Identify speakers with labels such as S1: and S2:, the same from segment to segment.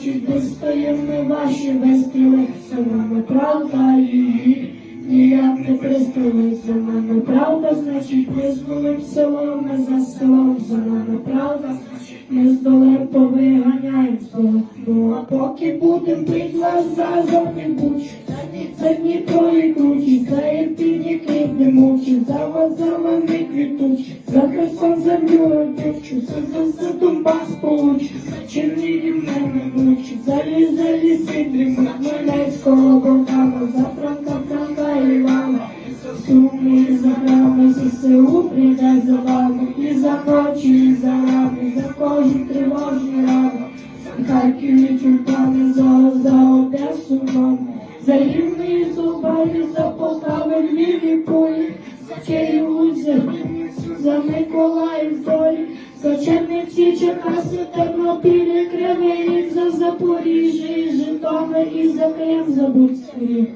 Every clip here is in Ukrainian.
S1: очі без стріли, сама неправда її. Ніяк не пристрелиться. Нами правда, значить ми зволим село, ми за селом, за нами правда, ми з долем повиганяємо зло. Ну а поки будем пить вас разом не будь, за Дніпро і кручі, за Ірпінь, не мовчі, за вазами квітучі, за Херсон землю родючу, за, за, за Донбас получу, дрімуть, Хмельницького Богдана, за Франка, Франка і Івана, за Суми і за грами, за СУ прийде за вами, і за ночі, і за рани, за кожен тривожний ранок. Харків і тюльпани за, за Одесу нам, за Рівний зубарі, за Полтави, Львів і Полі, за Київ, за за Миколаїв, Зорі, за Чернівці, Черкаси, Тернопіль, і Кривий за Запоріжжя, і Житомир, і за Київ, за Не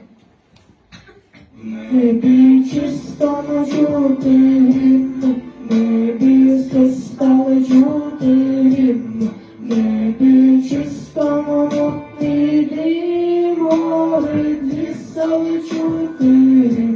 S1: Небі чисто чути гімн, небі стали чути гімн, небі чисто монотний дрім, гори стали чути гімн,